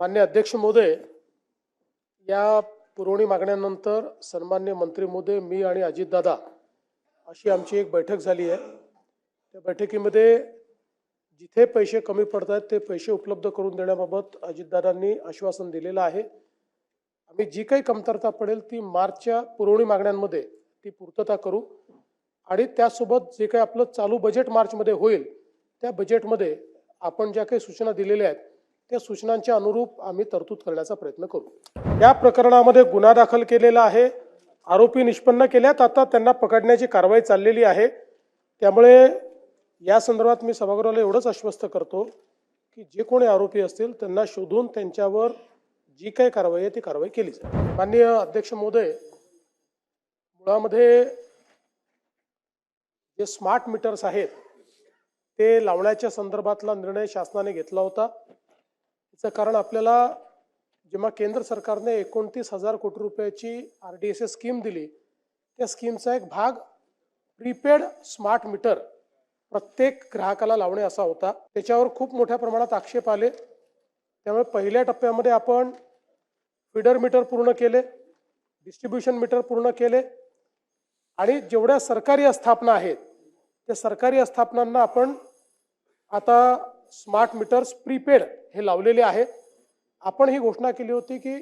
मान्य अध्यक्ष महोदय या पुरवणी मागण्यानंतर सन्मान्य मंत्री महोदय मी आणि अजितदादा अशी आमची एक बैठक झाली आहे. त्या बैठकीमध्ये जिथे पैसे कमी पडत आहेत ते पैसे उपलब्ध करून देण्याबाबत अजितदादांनी आश्वासन दिलेलं आहे. आम्ही जी काही कमतरता पडेल ती मार्चच्या पुरवणी मागण्यांमध्ये ती पूर्तता करू आणि त्यासोबत जे काही आपलं चालू बजेट मार्चमध्ये होईल त्या बजेटमध्ये आपण ज्या काही सूचना दिलेल्या आहेत त्या सूचनांच्या अनुरूप आम्ही तरतूद करण्याचा प्रयत्न करू. या प्रकरणामध्ये गुन्हा दाखल केलेला आहे. आरोपी निष्पन्न केल्यात. आता त्यांना पकडण्याची कारवाई चाललेली आहे. त्यामुळे या संदर्भात मी सभागृहाला एवढंच आश्वस्त करतो की जे कोणी आरोपी असतील त्यांना शोधून त्यांच्यावर जी काही कारवाई आहे ती कारवाई केली जाईल. माननीय अध्यक्ष महोदय मुळामध्ये जे स्मार्ट मीटर्स आहेत ते लावण्याच्या संदर्भातला निर्णय शासनाने घेतला होता. याचं कारण आपल्याला जेव्हा केंद्र सरकारने एकोणतीस हजार कोटी रुपयाची R D S S scheme दिली त्या स्कीमचा एक भाग प्रीपेड स्मार्ट मीटर प्रत्येक ग्राहकाला लावणे असा होता. त्याच्यावर खूप मोठ्या प्रमाणात आक्षेप आले. त्यामुळे पहिल्या टप्प्यामध्ये आपण फिडर मीटर पूर्ण केले डिस्ट्रीब्युशन मीटर पूर्ण केले आणि जेवढ्या सरकारी आस्थापना आहेत त्या सरकारी आस्थापनांना आपण आता स्मार्ट मीटर्स प्रीपेड हे लावलेले आहेत. आपण ही घोषणा केली होती की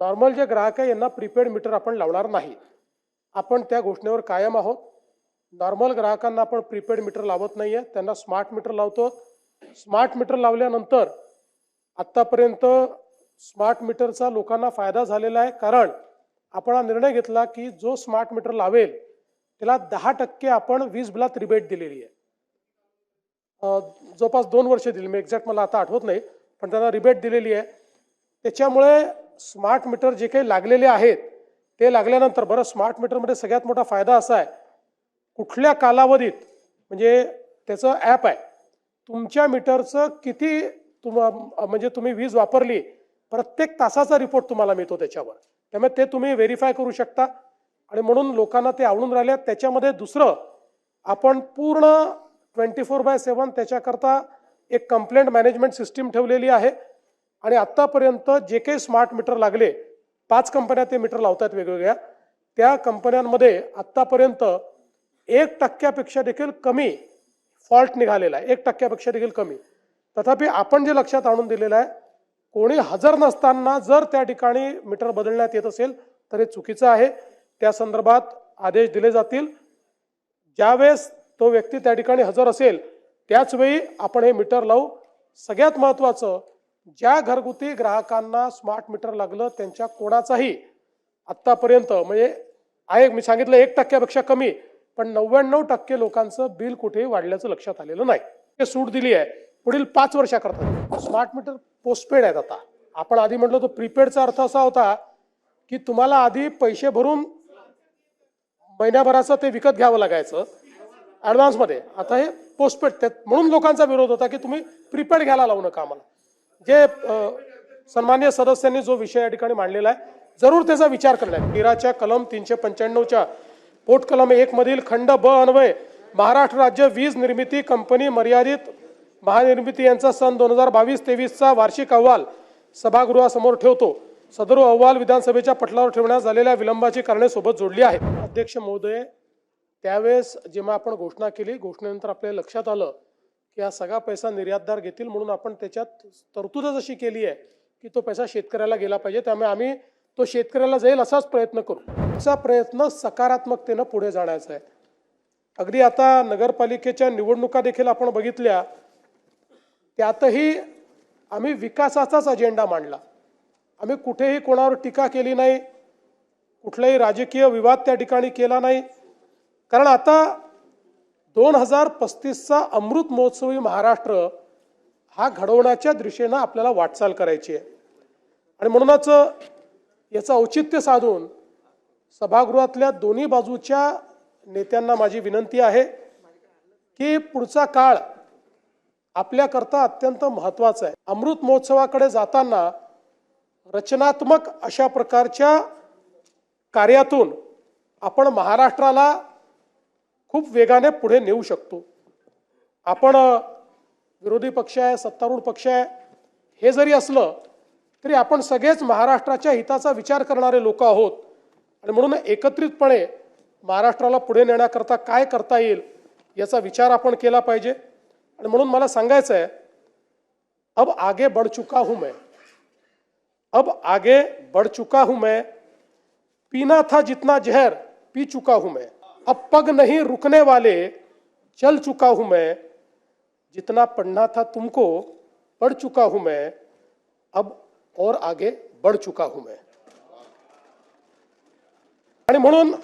नॉर्मल जे ग्राहक आहे यांना प्रीपेड मीटर आपण लावणार नाही. आपण त्या घोषणेवर कायम आहोत. नॉर्मल ग्राहकांना आपण प्रीपेड मीटर लावत नाही आहे त्यांना स्मार्ट मीटर लावतो. स्मार्ट मीटर लावल्यानंतर आत्तापर्यंत स्मार्ट मीटरचा लोकांना फायदा झालेला आहे. कारण आपण हा निर्णय घेतला की जो स्मार्ट मीटर लावेल त्याला दहा टक्के आपण वीज बिलात रिबेट दिलेली आहे. जवळपास दोन वर्ष दिली. मी एक्झॅक्ट मला आता आठवत नाही पण त्यांना रिबेट दिलेली आहे. त्याच्यामुळे स्मार्ट मीटर जे काही लागलेले आहेत ते लागल्यानंतर बरं स्मार्ट मीटरमध्ये सगळ्यात मोठा फायदा असा आहे कुठल्या कालावधीत म्हणजे त्याचं ॲप आहे तुमच्या मीटरचं किती तुम म्हणजे तुम्ही वीज वापरली प्रत्येक तासाचा रिपोर्ट तुम्हाला मिळतो त्याच्यावर. त्यामुळे ते तुम्ही व्हेरीफाय करू शकता. आणि म्हणून लोकांना ते आवडून राहिले त्याच्यामध्ये दुसरं आपण पूर्ण ट्वेंटी फोर बाय सेवन त्याच्याकरता एक कंप्लेंट मॅनेजमेंट सिस्टीम ठेवलेली आहे. आणि आत्तापर्यंत जे काही स्मार्ट मीटर लागले पाच कंपन्या ते मीटर लावतात वेगवेगळ्या त्या कंपन्यांमध्ये आत्तापर्यंत एक टक्क्यापेक्षा देखील कमी फॉल्ट निघालेला आहे. एक टक्क्यापेक्षा देखील कमी. तथापि आपण जे लक्षात आणून दिलेलं आहे कोणी हजर नसताना जर त्या ठिकाणी मीटर बदलण्यात येत असेल तर हे चुकीचं आहे. त्या संदर्भात आदेश दिले जातील. ज्यावेळेस तो व्यक्ती त्या ठिकाणी हजर असेल त्याचवेळी आपण हे मीटर लावू. सगळ्यात महत्त्वाचं ज्या घरगुती ग्राहकांना स्मार्ट मीटर लागलं त्यांच्या कोणाचाही आत्तापर्यंत म्हणजे आहे मी सांगितलं एक टक्क्यापेक्षा कमी पण नव्याण्णव टक्के लोकांचं बिल कुठेही वाढल्याचं लक्षात आलेलं नाही. हे सूट दिली आहे. पुढील पाच वर्षाकरता. स्मार्ट मीटर पोस्टपेड आहेत आता. आपण आधी म्हटलं तो प्रीपेडचा अर्थ असा होता की तुम्हाला आधी पैसे भरून महिन्याभराचं ते विकत घ्यावं लागायचं. ॲडव्हान्समध्ये. आता हे पोस्टपेड त्यात म्हणून लोकांचा विरोध होता की तुम्ही प्रीपेड घ्यायला लावू नका आम्हाला. जे सन्मान्य सदस्यांनी जो विषय या ठिकाणी मांडलेला आहे जरूर त्याचा विचार करणार तेराच्या कलम तीनशे पंच्याण्णवच्या पोट कलम एकमधील खंड ब अन्वय महाराष्ट्र राज्य वीज निर्मिती कंपनी मर्यादित महानिर्मिती यांचा सन दोन हजार बावीस तेवीसचा वार्षिक अहवाल सभागृहासमोर ठेवतो. सदर अहवाल विधानसभेच्या पटलावर ठेवण्यात झालेल्या विलंबाची कारणे सोबत जोडली आहे. अध्यक्ष महोदय त्यावेळेस जेव्हा आपण घोषणा केली घोषणेनंतर आपल्या लक्षात आलं की हा सगळा पैसा निर्यातदार घेतील म्हणून आपण त्याच्यात तरतूदच अशी केली आहे की तो पैसा शेतकऱ्याला गेला पाहिजे. त्यामुळे आम्ही तो शेतकऱ्याला जाईल असाच प्रयत्न करू. असा प्रयत्न सकारात्मकतेनं पुढे जाण्याचा आहे. अगदी आता नगरपालिकेच्या निवडणुका देखील आपण बघितल्या. त्यातही आम्ही विकासाचाच अजेंडा मांडला. आम्ही कुठेही कोणावर टीका केली नाही. कुठलाही राजकीय विवाद त्या ठिकाणी केला नाही. कारण आता दोन हजार पस्तीसचा अमृत महोत्सवी महाराष्ट्र हा घडवण्याच्या दृष्टीनं आपल्याला वाटचाल करायची आहे. आणि म्हणूनच याचं औचित्य साधून सभागृहातल्या दोन्ही बाजूच्या नेत्यांना माझी विनंती आहे की पुढचा काळ आपल्याकरता अत्यंत महत्त्वाचा आहे. अमृत महोत्सवाकडे जाताना रचनात्मक अशा प्रकारच्या कार्यातून आपण महाराष्ट्राला खूप वेगाने पुढे नेऊ शकतो. आपण विरोधी पक्ष आहे सत्तारूढ पक्ष आहे हे जरी असलं तरी आपण सगळेच महाराष्ट्राच्या हिताचा विचार करणारे लोक आहोत. आणि म्हणून एकत्रितपणे महाराष्ट्राला पुढे नेण्याकरता काय करता येईल याचा विचार आपण केला पाहिजे. आणि म्हणून मला सांगायचं आहे अब आगे बढ़ चुका हूं मैं. अब आगे बढ़ चुका हूं मैं. पीना था जितना जहर पी चुका हूं मैं. अब पग नहीं रुकने वाले चल चुका हूँ मैं। जितना पढ़ना था तुमको पढ़ चुका हूँ मैं। अब और आगे बढ़ चुका हूँ मैं। आणि म्हणून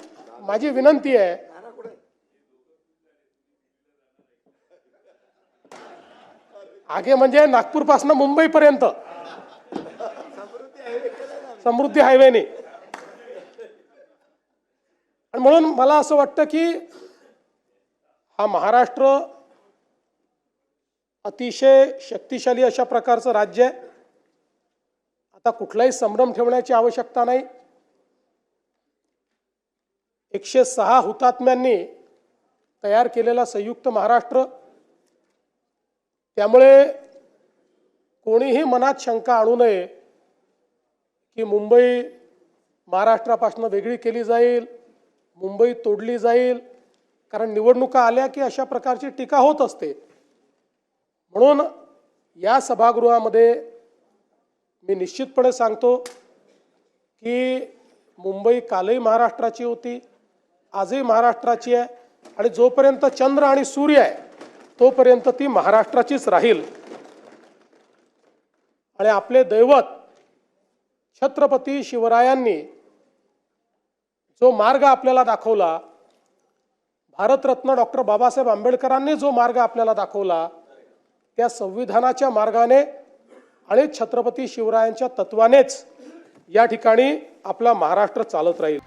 माझी विनंती आहे, आगे म्हणजे नागपूरपासून मुंबईपर्यंत. समृद्धी आणि म्हणून मला असं वाटतं की हा महाराष्ट्र अतिशय शक्तिशाली अशा प्रकारचं राज्य आहे. आता कुठलाही संभ्रम ठेवण्याची आवश्यकता नाही. एकशे सहा हुतात्म्यांनी तयार केलेला संयुक्त महाराष्ट्र. त्यामुळे कोणीही मनात शंका आणू नये की मुंबई महाराष्ट्रापासून वेगळी केली जाईल मुंबई तोडली जाईल कारण निवडणुका आल्या की अशा प्रकारची टीका होत असते. म्हणून या सभागृहामध्ये मी निश्चितपणे सांगतो की मुंबई कालही महाराष्ट्राची होती आजही महाराष्ट्राची आहे आणि जोपर्यंत चंद्र आणि सूर्य आहे तोपर्यंत ती महाराष्ट्राचीच राहील. आणि आपले दैवत छत्रपती शिवरायांनी जो मार्ग आपल्याला दाखवला भारतरत्न डॉक्टर बाबासाहेब आंबेडकरांनी जो मार्ग आपल्याला दाखवला त्या संविधानाच्या मार्गाने आणि छत्रपती शिवरायांच्या तत्वानेच या ठिकाणी आपला महाराष्ट्र चालत राहील.